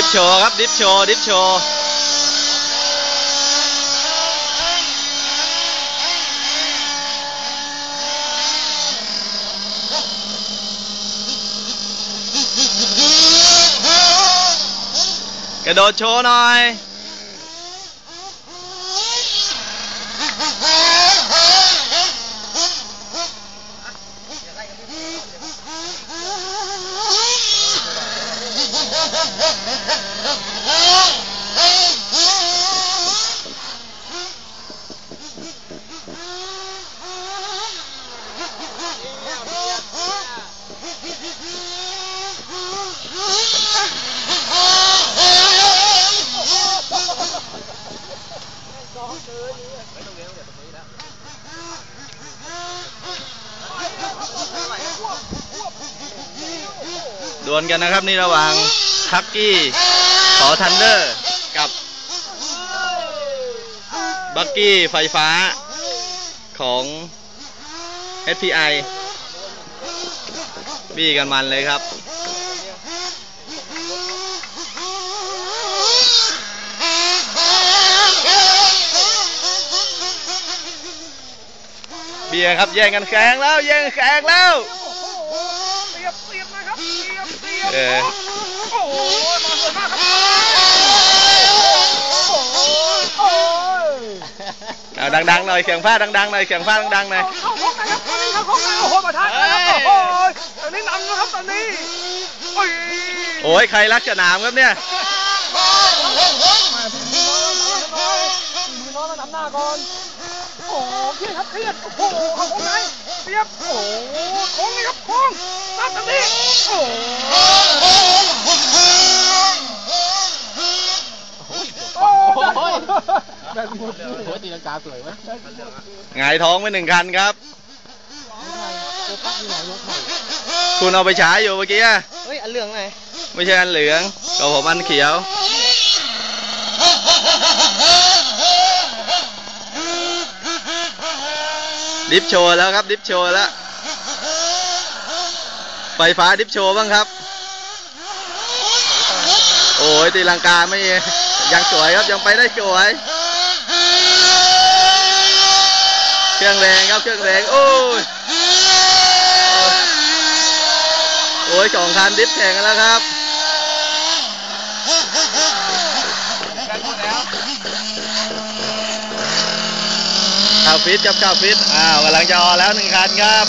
ดิฟโชว์ครับดิฟโชว์ดิฟโชว์กระโดดโชว์หน่อย ดวลกันนะครับนี่ระหว่าง ทักกี้ขอทันเดอร์กับ บักกี้ไฟฟ้าของ SPI บี้กันมันเลยครับเบียร์ครับแย่งกันแข่งแล้วแย่งกันแข่งแล้วเสียบเสียบนะครับเสียบเสียบ เออโอ้โหมาสวยมากครับเอาดังๆหน่อยเสียงฟ้าดังๆหน่อยเสียงฟ้าดังๆหน่อยเข้าห้องนะครับตอนนี้เข้าห้องนะโอ้โหมาทานนะครับโอ้โหตอนนี้นำนะครับตอนนี้โอ้ยโอ้ยใครรักสนามครับเนี่ยน้องมานำหน้าก่อนโอ้เครียดครับเครียดโอ้โหเข้าห้งไหนเสียบโอ้โหโค้งนี่ครับโค้งตัดตอนนี้โอ้โหโอ้ย แบบหมดเลยโอ้ยตีลังกาสวยไหมหงายท้องไปหนึ่งคันครับ ตัวพักมีหลายรถไข่คุณเอาไปฉายอยู่เมื่อกี้อะเฮ้ย อันเหลืองไงไม่ใช่อันเหลืองกับผมอันเขียว ดิฟโชว์แล้วครับ ดิฟโชว์แล้ว ไฟฟ้าดิฟโชว์บ้างครับ โอ้ยตีลังกาไม่ยังสวยครับยังไปได้สวย เค รื่องแรงครับเครื่องแรงโอ้ยโอ้ยสองคันดิฟแข่งกันแล้วครับข่าวฟิตครับข่าวฟิตอ้าวกำลังจะออแล้วหนึ่งคันครับ